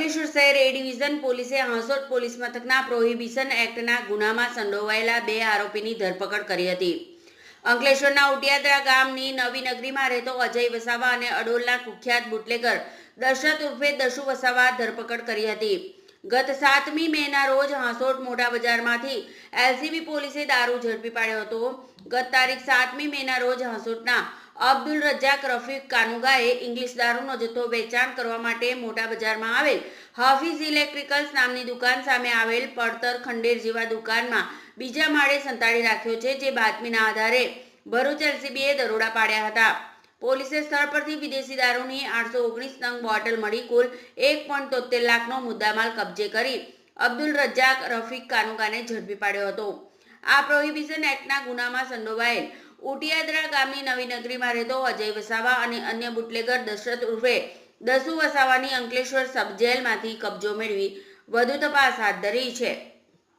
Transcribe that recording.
અંકલેશ્વર શહેર એ ડિવિઝન પોલીસે હાંસોટ પોલીસ મથકના પ્રોહિબિશન એક્ટના ગુનામાં સંડોવાયેલા બે આરોપીની ધરપકડ કરી હતી. અંકલેશ્વરના ઉટિયાદરા ગામની નવી નગરીમાં રહેતો અજય વસાવા અને અડોલના કુખ્યાત બુટલેગર દશરથ ઉર્ફે દશુ વસાવા ધરપકડ કરી હતી. ગત સાતમી મેના રોજ હાંસોટ મોટા બજારમાંથી એલસીબી પોલીસે દારૂ ઝડપી પાડ્યો હતો. ગત તારીખ સાતમી મેના રોજ હાંસોટના અબ્દુલ રજાક રફીક કાનુગાએ ઇંગ્લિશ દારૂનો જથ્થો વેચાણ કરવા માટે મોટા બજારમાં આવેલ હાફિઝ ઇલેક્ટ્રિકલ્સ નામની દુકાન સામે આવેલ પડતર ખંડેર જેવા દુકાનમાં બીજા માળે સંતાડી રાખ્યો છે, જે બાતમીના આધારે ભરૂચ એલસીબીએ દરોડા પાડ્યા હતા. પોલીસે સ્થળ પરથી વિદેશી દારૂની આઠસો ઓગણીસ નંગ બોટલ મળી કુલ એક પોઈન્ટ તોતેર લાખનો મુદ્દામાલ કબજે કરી અબ્દુલ રજાક રફીક કાનુગાને ઝડપી પાડ્યો હતો. આ પ્રોહિબિશન એક્ટના ગુનામાં સંડોવાયેલ ઉટિયાદરા ગામની નવી નગરીમાં રહેતો અજય વસાવા અને અન્ય બુટલેગર દશરથ ઉર્ફે દસુ વસાવાની અંકલેશ્વર સબજેલમાંથી કબજો મેળવી વધુ તપાસ હાથ ધરી છે.